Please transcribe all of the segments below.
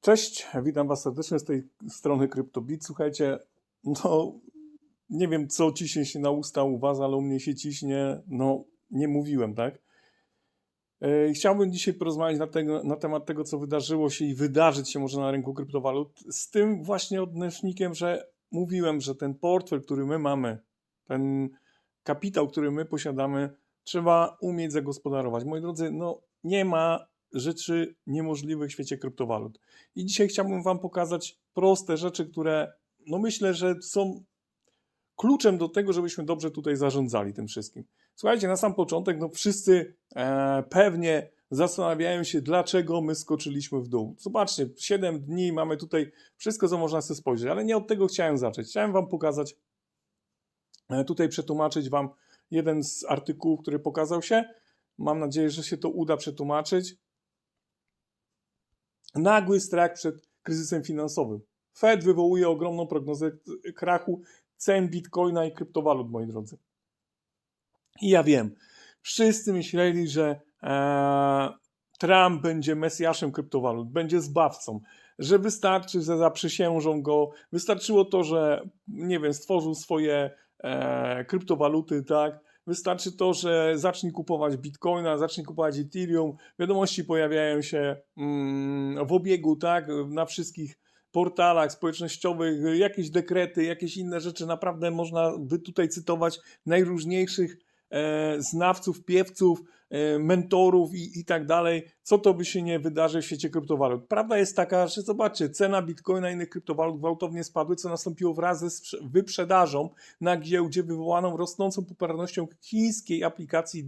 Cześć, witam Was serdecznie z tej strony CryptoBit. Słuchajcie, no nie wiem co ciśnie się na usta u Was, ale u mnie się ciśnie, no nie mówiłem, tak? E, Chciałbym dzisiaj porozmawiać na, na temat tego, co wydarzyło się i wydarzyć się może na rynku kryptowalut, z tym właśnie odnośnikiem, że mówiłem, że ten portfel, który my mamy, ten kapitał, który my posiadamy, trzeba umieć zagospodarować. Moi drodzy, no nie ma rzeczy niemożliwych w świecie kryptowalut. I dzisiaj chciałbym Wam pokazać proste rzeczy, które no myślę, że są kluczem do tego, żebyśmy dobrze tutaj zarządzali tym wszystkim. Słuchajcie, na sam początek, no wszyscy e, pewnie zastanawiają się, dlaczego my skoczyliśmy w dół. Zobaczcie, 7 dni mamy tutaj wszystko, co można sobie spojrzeć, ale nie od tego chciałem zacząć. Chciałem Wam pokazać, e, tutaj przetłumaczyć Wam jeden z artykułów, który pokazał się. Mam nadzieję, że się to uda przetłumaczyć. Nagły strach przed kryzysem finansowym. Fed wywołuje ogromną prognozę krachu cen bitcoina i kryptowalut, moi drodzy. I ja wiem, wszyscy myśleli, że e, Trump będzie mesjaszem kryptowalut, będzie zbawcą, że wystarczy, że zaprzysiężą go. Wystarczyło to, że nie wiem, stworzył swoje e, kryptowaluty, tak? Wystarczy to, że zacznie kupować bitcoina, zacznie kupować Ethereum. Wiadomości pojawiają się mm, w obiegu, tak? Na wszystkich portalach społecznościowych, jakieś dekrety, jakieś inne rzeczy. Naprawdę można by tutaj cytować najróżniejszych e, znawców, piewców, mentorów i, i tak dalej, co to by się nie wydarzy w świecie kryptowalut. Prawda jest taka, że zobaczcie, cena bitcoina i innych kryptowalut gwałtownie spadły, co nastąpiło wraz sprze- wyprzedażą na giełdzie wywołaną rosnącą popularnością chińskiej aplikacji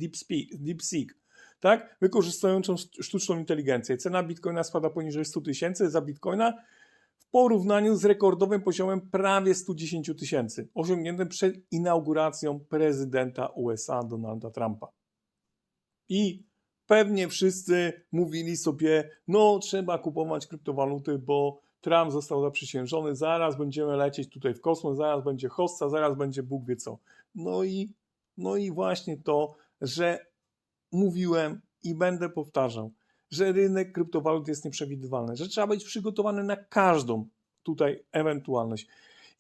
DeepSeek. Tak? Wykorzystującą sztuczną inteligencję. Cena bitcoina spada poniżej 100 tysięcy za bitcoina, w porównaniu z rekordowym poziomem prawie 110 tysięcy, osiągniętym przed inauguracją prezydenta USA Donalda Trumpa. I pewnie wszyscy mówili sobie, no trzeba kupować kryptowaluty, bo Trump został zaprzysiężony, zaraz będziemy lecieć tutaj w kosmos, zaraz będzie hossa, zaraz będzie Bóg wie co. No i, no i właśnie to, że mówiłem i będę powtarzał, że rynek kryptowalut jest nieprzewidywalny, że trzeba być przygotowany na każdą tutaj ewentualność.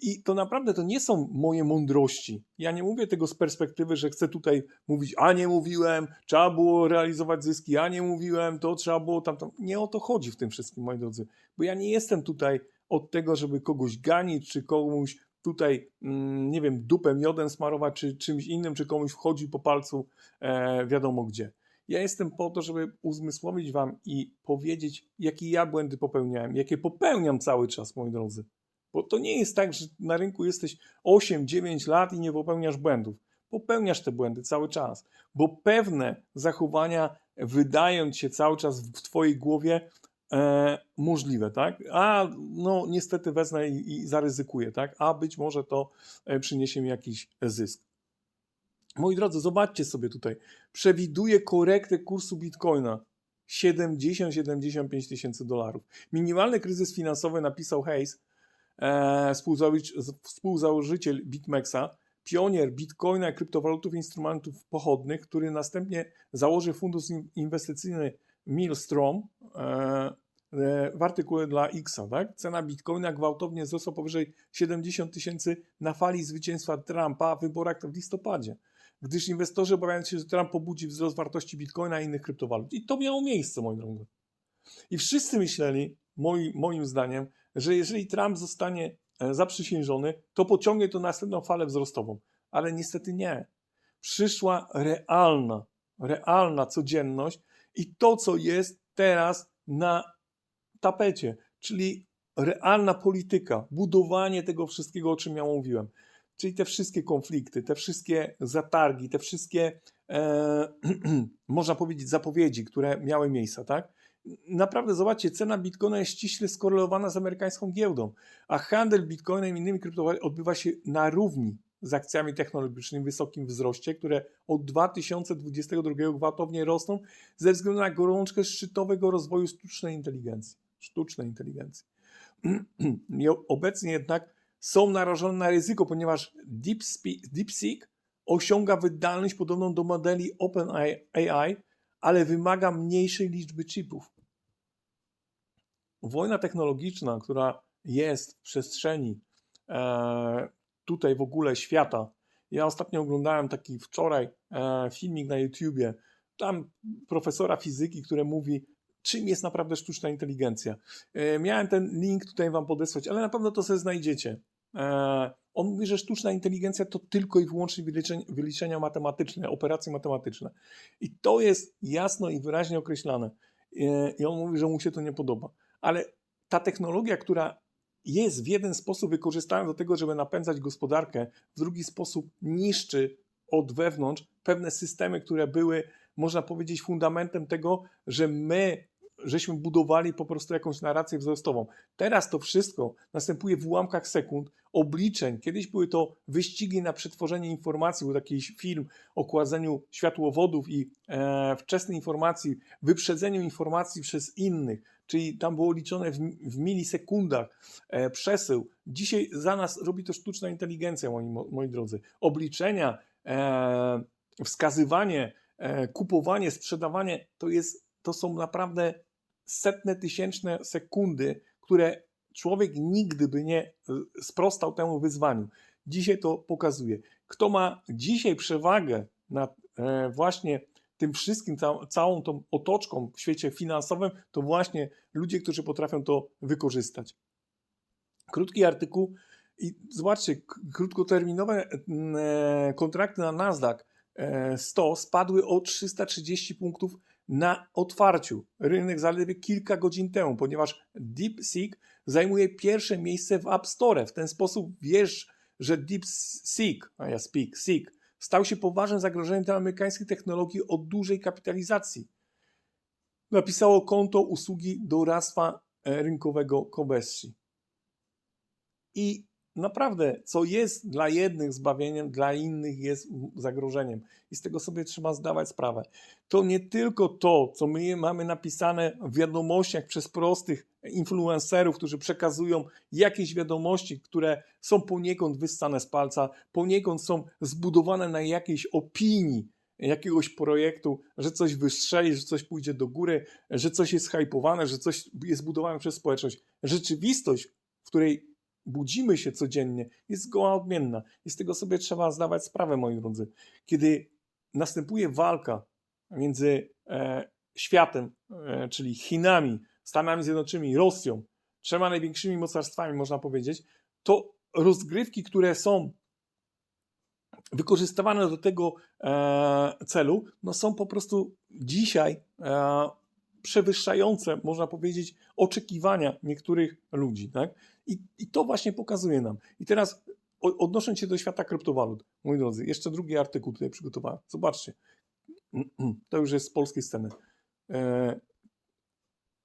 I to naprawdę to nie są moje mądrości. Ja nie mówię tego z perspektywy, że chcę tutaj mówić, a nie mówiłem, trzeba było realizować zyski, a nie mówiłem, to trzeba było tam, tam. Nie o to chodzi w tym wszystkim, moi drodzy. Bo ja nie jestem tutaj od tego, żeby kogoś ganić, czy komuś tutaj, mm, nie wiem, dupę miodem smarować, czy czymś innym, czy komuś wchodzi po palcu e, wiadomo gdzie. Ja jestem po to, żeby uzmysłowić Wam i powiedzieć, jakie ja błędy popełniałem, jakie popełniam cały czas, moi drodzy. Bo to nie jest tak, że na rynku jesteś 8-9 lat i nie popełniasz błędów. Popełniasz te błędy cały czas, bo pewne zachowania wydają się cały czas w Twojej głowie e, możliwe, tak? A no niestety wezmę i, i zaryzykuję, tak? A być może to e, przyniesie mi jakiś zysk. Moi drodzy, zobaczcie sobie tutaj. Przewiduje korektę kursu bitcoina 70-75 tysięcy dolarów. Minimalny kryzys finansowy napisał Hayes, e, współzałożyciel, BitMEXa, pionier bitcoina i kryptowalutów instrumentów pochodnych, który następnie założy fundusz in- inwestycyjny Millstrom e, e, w artykule dla Xa. Tak? Cena bitcoina gwałtownie wzrosła powyżej 70 tysięcy na fali zwycięstwa Trumpa w wyborach w listopadzie gdyż inwestorzy obawiają się, że Trump pobudzi wzrost wartości bitcoina i innych kryptowalut. I to miało miejsce, moi drodzy. I wszyscy myśleli, moi, moim zdaniem, że jeżeli Trump zostanie e, zaprzysiężony, to pociągnie to następną falę wzrostową. Ale niestety nie. Przyszła realna, realna codzienność i to, co jest teraz na tapecie, czyli realna polityka, budowanie tego wszystkiego, o czym ja mówiłem. Czyli te wszystkie konflikty, te wszystkie zatargi, te wszystkie, e, można powiedzieć, zapowiedzi, które miały miejsce, tak? Naprawdę, zobaczcie, cena bitcoina jest ściśle skorelowana z amerykańską giełdą, a handel bitcoinem i innymi kryptowalutami odbywa się na równi z akcjami technologicznymi w wysokim wzroście, które od 2022 gwałtownie rosną ze względu na gorączkę szczytowego rozwoju sztucznej inteligencji. Sztucznej inteligencji. Obecnie jednak są narażone na ryzyko, ponieważ DeepSeek osiąga wydajność podobną do modeli OpenAI, ale wymaga mniejszej liczby chipów. wojna technologiczna, która jest w przestrzeni e, tutaj w ogóle świata. Ja ostatnio oglądałem taki wczoraj e, filmik na YouTubie, tam profesora fizyki, który mówi, czym jest naprawdę sztuczna inteligencja. E, miałem ten link tutaj wam podesłać, ale na pewno to sobie znajdziecie. On mówi, że sztuczna inteligencja to tylko i wyłącznie wyliczenia, matematyczne, operacje matematyczne. I to jest jasno i wyraźnie określane. E, I on mówi, że mu się to nie podoba. Ale ta technologia, która jest w jeden sposób wykorzystana do tego, żeby napędzać gospodarkę, w drugi sposób niszczy od wewnątrz pewne systemy, które były, można powiedzieć, fundamentem tego, że my żeśmy budowali po prostu jakąś narrację wzrostową. Teraz to wszystko następuje w ułamkach sekund, obliczeń. Kiedyś były to wyścigi na przetworzenie informacji, był taki film o kładzeniu światłowodów i e, wczesnej informacji, wyprzedzeniu informacji przez innych, czyli tam było liczone w, w milisekundach e, przesył. Dzisiaj za nas robi to sztuczna inteligencja, moi, moi drodzy. Obliczenia, e, wskazywanie, e, kupowanie, sprzedawanie to, jest, to są naprawdę setne tysięczne sekundy, które człowiek nigdy by nie e, sprostał temu wyzwaniu. Dzisiaj to pokazuje. Kto ma dzisiaj przewagę nad e, właśnie tym wszystkim, cał, całą tą otoczką w świecie finansowym, to właśnie ludzie, którzy potrafią to wykorzystać. Krótki artykuł i zobaczcie, krótkoterminowe e, kontrakty na Nasdaq 100 spadły o 330 punktów na otwarciu. Rynek zaledwie kilka godzin temu, ponieważ DeepSeek zajmuje pierwsze miejsce w App Store. W ten sposób wiesz, że DeepSeek, a ja speak, Seek, stał się poważnym zagrożeniem dla amerykańskiej technologii o dużej kapitalizacji. Napisało konto usługi doradztwa e, rynkowego Kobesi. I naprawdę, co jest dla jednych zbawieniem, dla innych jest zagrożeniem. I z tego sobie trzeba zdawać sprawę. To nie tylko to, co my mamy napisane w wiadomościach przez prostych influencerów, którzy przekazują jakieś wiadomości, które są poniekąd wyssane z palca, poniekąd są zbudowane na jakiejś opinii jakiegoś projektu, że coś wystrzeli, że coś pójdzie do góry, że coś jest hypowane, że coś jest budowane przez społeczność. Rzeczywistość, w której budzimy się codziennie, jest zgoła odmienna. I z tego sobie trzeba zdawać sprawę, moi drodzy. Kiedy następuje walka między e, światem, e, czyli Chinami, Stanami Zjednoczonymi, Rosją, trzema największymi mocarstwami, można powiedzieć, to rozgrywki, które są wykorzystywane do tego e, celu, no są po prostu dzisiaj e, przewyższające, można powiedzieć, oczekiwania niektórych ludzi. Tak? I, I to właśnie pokazuje nam. I teraz odnosząc się do świata kryptowalut, moi drodzy, jeszcze drugi artykuł tutaj przygotowałem. Zobaczcie, to już jest z polskiej sceny. E,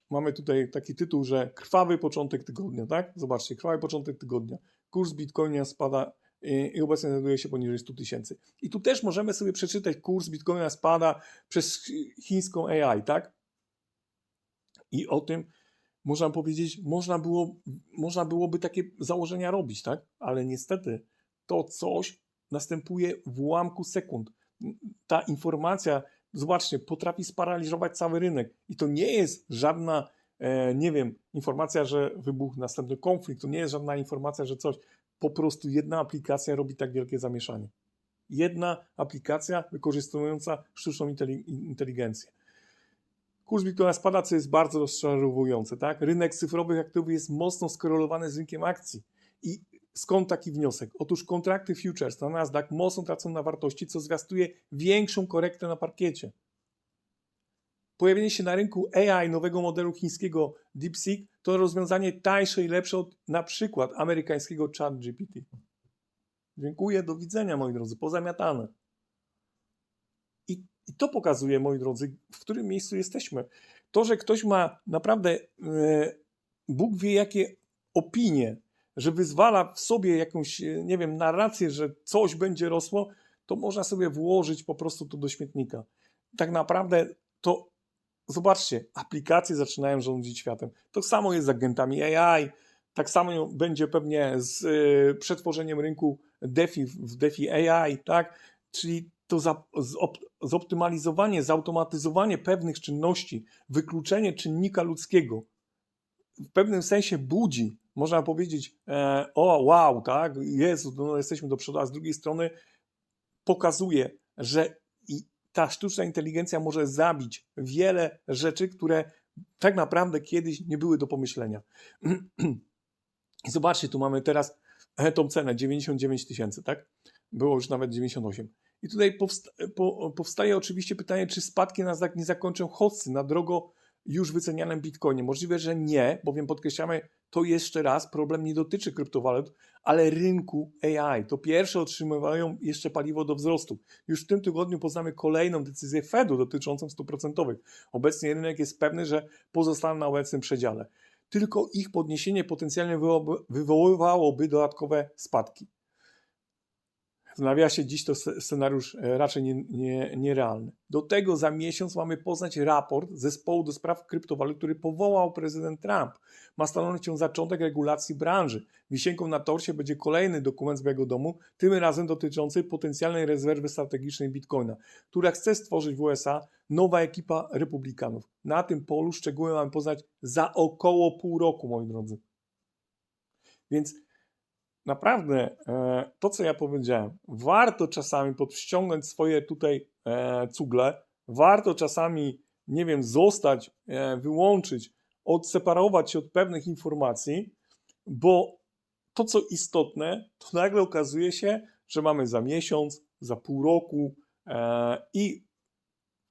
mamy tutaj taki tytuł, że krwawy początek tygodnia, tak? Zobaczcie, krwawy początek tygodnia. Kurs Bitcoina spada i obecnie znajduje się poniżej 100 tysięcy. I tu też możemy sobie przeczytać, kurs Bitcoina spada przez chińską AI, tak? I o tym można powiedzieć, można, było, można byłoby takie założenia robić, tak? Ale niestety to coś następuje w ułamku sekund. Ta informacja, zobaczcie, potrafi sparaliżować cały rynek. I to nie jest żadna, e, nie wiem, informacja, że wybuchł następny konflikt, to nie jest żadna informacja, że coś. Po prostu jedna aplikacja robi tak wielkie zamieszanie. Jedna aplikacja wykorzystująca sztuczną inteligencję. Kurs Bitcoina spada, co jest bardzo rozczarowujące. Tak? Rynek cyfrowych aktywów jest mocno skorelowany z rynkiem akcji. I skąd taki wniosek? Otóż kontrakty futures na Nasdaq mocno tracą na wartości, co zwiastuje większą korektę na parkiecie. Pojawienie się na rynku AI nowego modelu chińskiego DeepSeek to rozwiązanie tańsze i lepsze od na przykład amerykańskiego ChatGPT. Dziękuję, do widzenia moi drodzy, pozamiatane. I to pokazuje, moi drodzy, w którym miejscu jesteśmy. To, że ktoś ma naprawdę, e, Bóg wie jakie opinie, że wyzwala w sobie jakąś, e, nie wiem, narrację, że coś będzie rosło, to można sobie włożyć po prostu to do śmietnika. Tak naprawdę to, zobaczcie, aplikacje zaczynają rządzić światem. To samo jest z agentami AI, tak samo będzie pewnie z y, przetworzeniem rynku DeFi w DeFi AI, tak? Czyli to za, zop, zoptymalizowanie, zautomatyzowanie pewnych czynności, wykluczenie czynnika ludzkiego w pewnym sensie budzi, można powiedzieć, e, o wow, tak, Jezu, no jesteśmy do przodu, a z drugiej strony pokazuje, że ta sztuczna inteligencja może zabić wiele rzeczy, które tak naprawdę kiedyś nie były do pomyślenia. Zobaczcie, tu mamy teraz e, tą cenę 99 tysięcy, tak? Było już nawet 98. I tutaj powsta po powstaje oczywiście pytanie, czy spadki na znak nie zakończą chodźcy na drogo już wycenianym bitcoinie. Możliwe, że nie, bowiem podkreślamy to jeszcze raz, problem nie dotyczy kryptowalut, ale rynku AI. To pierwsze otrzymywają jeszcze paliwo do wzrostu. Już w tym tygodniu poznamy kolejną decyzję Fedu dotyczącą stóp procentowych. Obecnie rynek jest pewny, że pozostaną na obecnym przedziale. Tylko ich podniesienie potencjalnie wywoływałoby dodatkowe spadki. W nawiasie dziś to sce- scenariusz e, raczej nie, nie, nierealny. Do tego za miesiąc mamy poznać raport zespołu do spraw kryptowalut, który powołał prezydent Trump. Ma stanowić on zaczątek regulacji branży. Wisienką na torcie będzie kolejny dokument z Białego Domu, tym razem dotyczący potencjalnej rezerwy strategicznej Bitcoina, która chce stworzyć w USA nowa ekipa republikanów. Na tym polu szczegóły mamy poznać za około pół roku, moi drodzy. Więc naprawdę e, to, co ja powiedziałem, warto czasami podściągnąć swoje tutaj e, cugle, warto czasami, nie wiem, zostać, e, wyłączyć, odseparować się od pewnych informacji, bo to, co istotne, to nagle okazuje się, że mamy za miesiąc, za pół roku i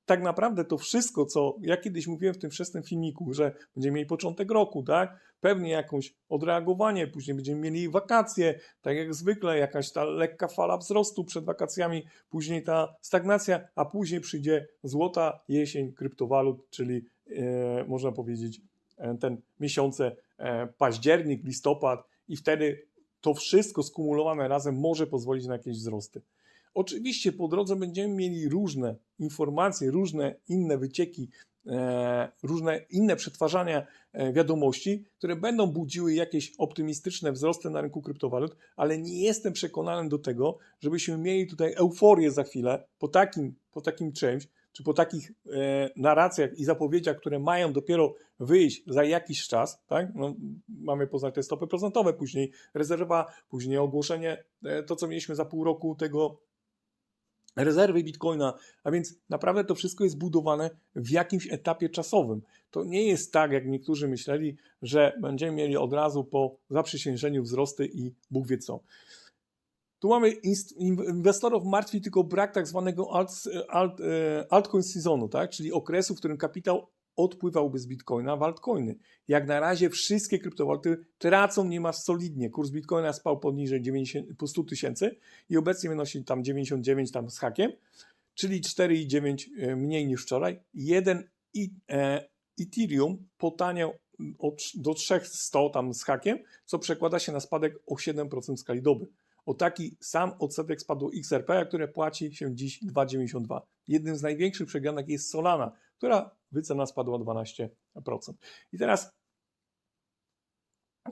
tak naprawdę to wszystko, co ja kiedyś mówiłem w tym wczesnym filmiku, że będziemy mieli początek roku, tak? Pewnie jakąś odreagowanie, później będziemy mieli wakacje, tak jak zwykle, jakaś ta lekka fala wzrostu przed wakacjami, później ta stagnacja, a później przyjdzie złota jesień kryptowalut, czyli e, można powiedzieć e, ten miesiące e, październik, listopad i wtedy to wszystko skumulowane razem może pozwolić na jakieś wzrosty. Oczywiście po drodze będziemy mieli różne informacje, różne inne wycieki, e, różne inne przetwarzania e, wiadomości, które będą budziły jakieś optymistyczne wzrosty na rynku kryptowalut, ale nie jestem przekonany do tego, żebyśmy mieli tutaj euforię za chwilę po takim, po takim czymś, czy po takich e, narracjach i zapowiedziach, które mają dopiero wyjść za jakiś czas, tak? No, mamy poznać te stopy procentowe, później rezerwa, później ogłoszenie, to co mieliśmy za pół roku tego rezerwy bitcoina, a więc naprawdę to wszystko jest budowane w jakimś etapie czasowym. To nie jest tak, jak niektórzy myśleli, że będziemy mieli od razu po zaprzysiężeniu wzrosty i Bóg wie co. Tu mamy inwestorów martwi tylko brak tak zwanego alt, alt, e, altcoin sezonu, tak? czyli okresu, w którym kapitał odpływałby z bitcoina w altcoiny. Jak na razie wszystkie kryptowaluty tracą niemal solidnie. Kurs bitcoina spał poniżej 90, po 100 tysięcy i obecnie wynosi tam 99 tam z hakiem, czyli 4,9 e, mniej niż wczoraj. Jeden i, e, Ethereum potaniał od, do 300 tam z hakiem, co przekłada się na spadek o 7% w skali doby. O taki sam odsetek spadło XRP, które płaci się dziś 2,92. Jednym z największych przegranek jest Solana, która wycena spadła o 12%. I teraz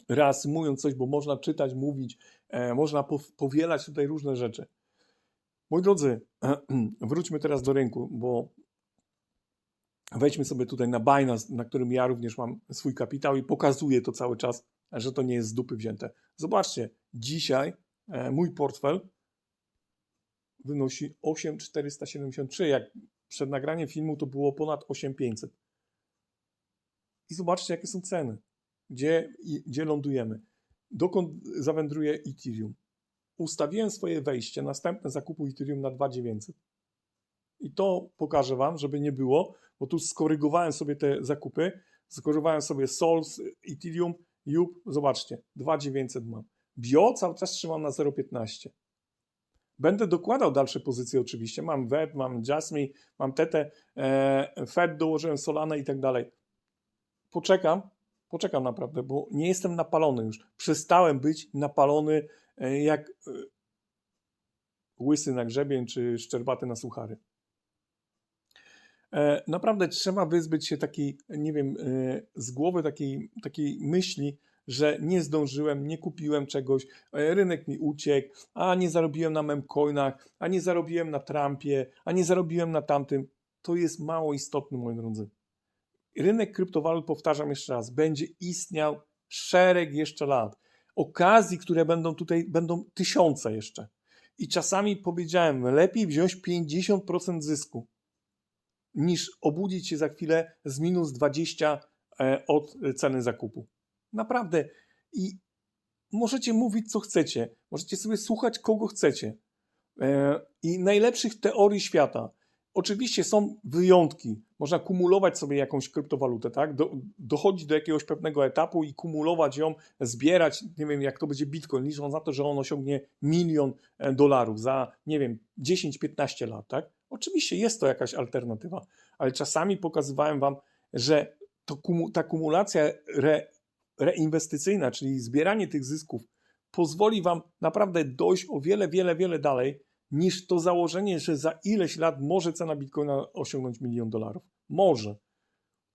reasumując coś, bo można czytać, mówić, e, można pow- powielać tutaj różne rzeczy. Moi drodzy, wróćmy teraz do rynku, bo wejdźmy sobie tutaj na Binance, na którym ja również mam swój kapitał i pokazuję to cały czas, że to nie jest z dupy wzięte. Zobaczcie, dzisiaj e, mój portfel wynosi 8,473. Jak przed nagraniem filmu to było ponad 8,500. I zobaczcie, jakie są ceny. Gdzie, gdzie lądujemy. Dokąd zawędruje Ethereum. Ustawiłem swoje wejście, następne zakupu Ethereum na 2,900. I to pokażę Wam, żeby nie było, bo tu skorygowałem sobie te zakupy. Skorygowałem sobie Sols, Ethereum, Jup. Zobaczcie, 2,900 mam. Bio cały czas trzymam na 0,15. Będę dokładał dalsze pozycje oczywiście. Mam WEB, mam Jasmine, mam Tetę, e, Fed dołożyłem Solana i tak dalej. Poczekam, poczekam naprawdę, bo nie jestem napalony już. Przestałem być napalony e, jak e, łysy na grzebień czy szczerbaty na suchary. E, Naprawdę trzeba wyzbyć się takiej, nie wiem, e, z głowy takiej, takiej myśli, że nie zdążyłem, nie kupiłem czegoś, e, rynek mi uciekł, a nie zarobiłem na memcoinach, a nie zarobiłem na Trumpie, a nie zarobiłem na tamtym. To jest mało istotne, moi drodzy. rynek kryptowalut, powtarzam jeszcze raz, będzie istniał szereg jeszcze lat. Okazji, które będą tutaj, będą tysiące jeszcze. I czasami powiedziałem, lepiej wziąć 50% zysku, niż obudzić się za chwilę z minus 20 e, od ceny zakupu. Naprawdę. I możecie mówić, co chcecie. Możecie sobie słuchać, kogo chcecie. E, I najlepszych teorii świata. Oczywiście są wyjątki. Można kumulować sobie jakąś kryptowalutę, tak? Do, dochodzić do jakiegoś pewnego etapu i kumulować ją, zbierać, nie wiem jak to będzie Bitcoin, licząc na to, że on osiągnie milion e, dolarów za, nie wiem, 10-15 lat, tak? Oczywiście jest to jakaś alternatywa, ale czasami pokazywałem Wam, że kumu- ta kumulacja re, reinwestycyjna, czyli zbieranie tych zysków, pozwoli Wam naprawdę dojść o wiele, wiele, wiele dalej niż to założenie, że za ileś lat może cena bitcoina osiągnąć milion dolarów. Może.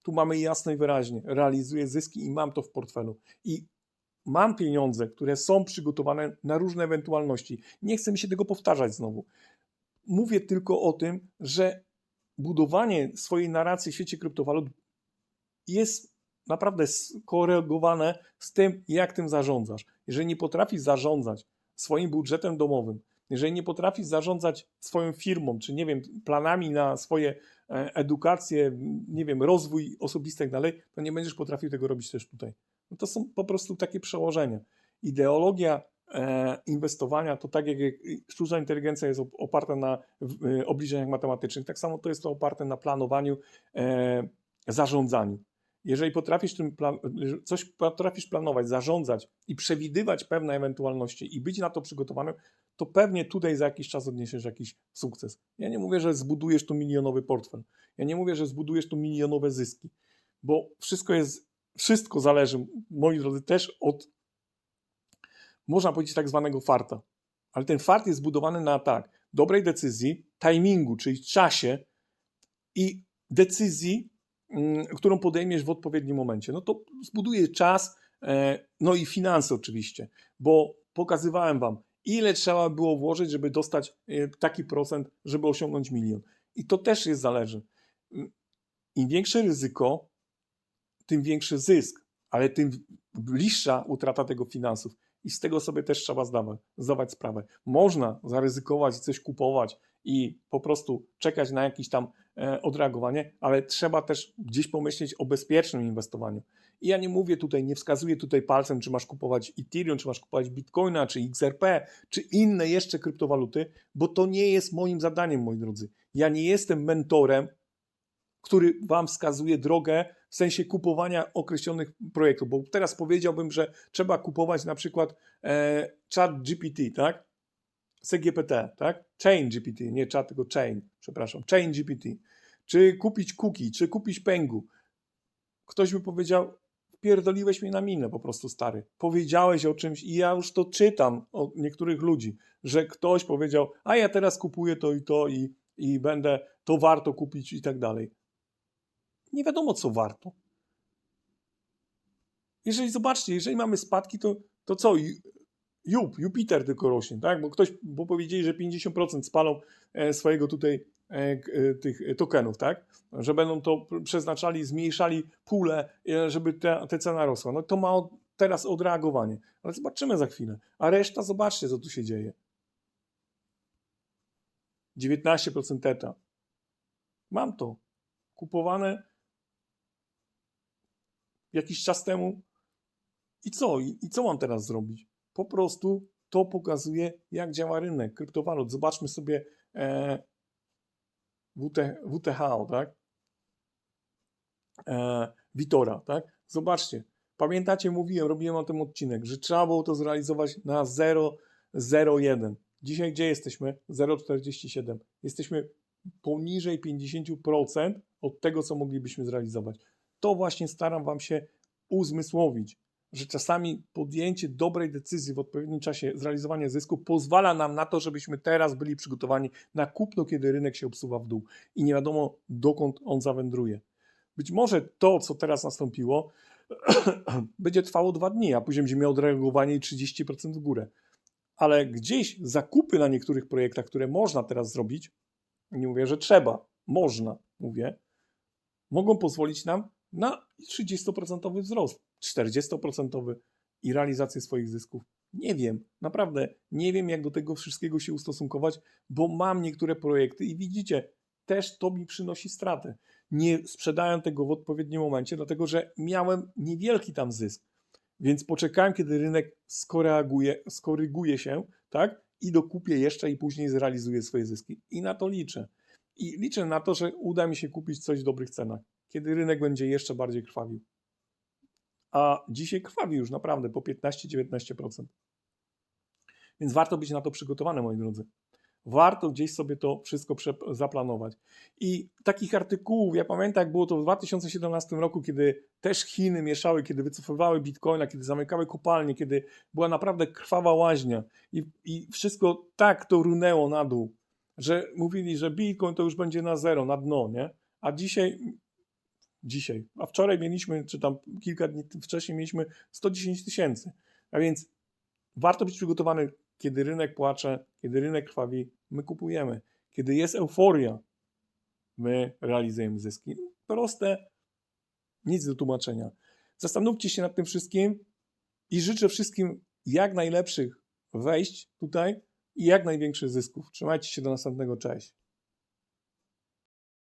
Tu mamy jasno i wyraźnie. Realizuję zyski i mam to w portfelu. I mam pieniądze, które są przygotowane na różne ewentualności. Nie chcę mi się tego powtarzać znowu. Mówię tylko o tym, że budowanie swojej narracji w świecie kryptowalut jest naprawdę skorelowane z tym, jak tym zarządzasz. Jeżeli nie potrafisz zarządzać swoim budżetem domowym, jeżeli nie potrafisz zarządzać swoją firmą, czy nie wiem, planami na swoje e, edukację, nie wiem, rozwój osobisty i tak dalej, to nie będziesz potrafił tego robić też tutaj. No to są po prostu takie przełożenia. Ideologia e, inwestowania to tak jak sztuczna inteligencja jest oparta na e, obliczeniach matematycznych, tak samo to jest to oparte na planowaniu, zarządzaniu. Jeżeli potrafisz tym plan, coś potrafisz planować, zarządzać i przewidywać pewne ewentualności i być na to przygotowanym, to pewnie tutaj za jakiś czas odniesiesz jakiś sukces. Ja nie mówię, że zbudujesz tu milionowy portfel. Ja nie mówię, że zbudujesz tu milionowe zyski, bo wszystko jest, wszystko zależy, moi drodzy, też od, można powiedzieć, tak zwanego farta. Ale ten fart jest zbudowany na tak, dobrej decyzji, timingu, czyli czasie i decyzji, którą podejmiesz w odpowiednim momencie. No to zbuduje czas, e, no i finanse oczywiście, bo pokazywałem Wam, ile trzeba było włożyć, żeby dostać e, taki procent, żeby osiągnąć milion. I to też jest zależy. Im większe ryzyko, tym większy zysk, ale tym bliższa utrata tego finansów. I z tego sobie też trzeba zdawać, zdawać sprawę. Można zaryzykować, coś kupować i po prostu czekać na jakieś tam odreagowanie, ale trzeba też gdzieś pomyśleć o bezpiecznym inwestowaniu. I ja nie mówię tutaj, nie wskazuję tutaj palcem, czy masz kupować Ethereum, czy masz kupować Bitcoina, czy XRP, czy inne jeszcze kryptowaluty, bo to nie jest moim zadaniem, moi drodzy. Ja nie jestem mentorem, który wam wskazuje drogę w sensie kupowania określonych projektów, bo teraz powiedziałbym, że trzeba kupować na przykład e, chat GPT, tak? CGPT, tak? Chain GPT, nie chat, tylko chain, przepraszam, chain GPT. Czy kupić cookie, czy kupić Pengu. Ktoś by powiedział, pierdoliłeś mnie na minę po prostu, stary. Powiedziałeś o czymś i ja już to czytam od niektórych ludzi, że ktoś powiedział, a ja teraz kupuję to i to i, i będę, to warto kupić i tak dalej. Nie wiadomo, co warto. Jeżeli zobaczcie, jeżeli mamy spadki, to, to co? Jup, Jupiter tylko rośnie, tak? Bo ktoś, bo powiedzieli, że 50% spalą e, swojego tutaj E, e, tych tokenów, tak? Że będą to przeznaczali, zmniejszali pulę, żeby ta, ta cena rosła. No to ma teraz odreagowanie. Ale zobaczymy za chwilę. A reszta, zobaczcie, co tu się dzieje. 19% teta. Mam to. Kupowane jakiś czas temu. I co? I, I co mam teraz zrobić? Po prostu to pokazuje, jak działa rynek kryptowalut. Zobaczmy sobie e, WT, WTH, tak? E, Witora, tak? Zobaczcie, pamiętacie, mówiłem, robiłem o tym odcinek, że trzeba było to zrealizować na 0,01. Dzisiaj gdzie jesteśmy? 0,47. Jesteśmy poniżej 50% od tego, co moglibyśmy zrealizować. To właśnie staram Wam się uzmysłowić że czasami podjęcie dobrej decyzji w odpowiednim czasie, zrealizowanie zysku pozwala nam na to, żebyśmy teraz byli przygotowani na kupno, kiedy rynek się obsuwa w dół i nie wiadomo dokąd on zawędruje. Być może to, co teraz nastąpiło, będzie trwało dwa dni, a później będzie miało odreagowanie i 30% w górę. Ale gdzieś zakupy na niektórych projektach, które można teraz zrobić, nie mówię, że trzeba, można, mówię, mogą pozwolić nam na 30% wzrost, 40% i realizację swoich zysków. Nie wiem, naprawdę nie wiem, jak do tego wszystkiego się ustosunkować, bo mam niektóre projekty i widzicie, też to mi przynosi stratę. Nie sprzedałem tego w odpowiednim momencie, dlatego że miałem niewielki tam zysk. Więc poczekałem, kiedy rynek skoreaguje, skoryguje się, tak? I dokupię jeszcze i później zrealizuję swoje zyski. I na to liczę. I liczę na to, że uda mi się kupić coś w dobrych cenach, kiedy rynek będzie jeszcze bardziej krwawił. A dzisiaj krwawi już naprawdę po 15-19%. Więc warto być na to przygotowany, moi drodzy. Warto gdzieś sobie to wszystko zaplanować. I takich artykułów, ja pamiętam, jak było to w 2017 roku, kiedy też Chiny mieszały, kiedy wycofywały bitcoina, kiedy zamykały kopalnie, kiedy była naprawdę krwawa łaźnia i, i wszystko tak to runęło na dół, że mówili, że bitcoin to już będzie na zero, na dno, nie? A dzisiaj, dzisiaj, a wczoraj mieliśmy, czy tam kilka dni wcześniej mieliśmy 110 tysięcy. A więc warto być przygotowany, kiedy rynek płacze, kiedy rynek krwawi, my kupujemy. Kiedy jest euforia, my realizujemy zyski. Proste, nic do tłumaczenia. Zastanówcie się nad tym wszystkim i życzę wszystkim jak najlepszych wejść tutaj i jak największych zysków. Trzymajcie się do następnego. Cześć.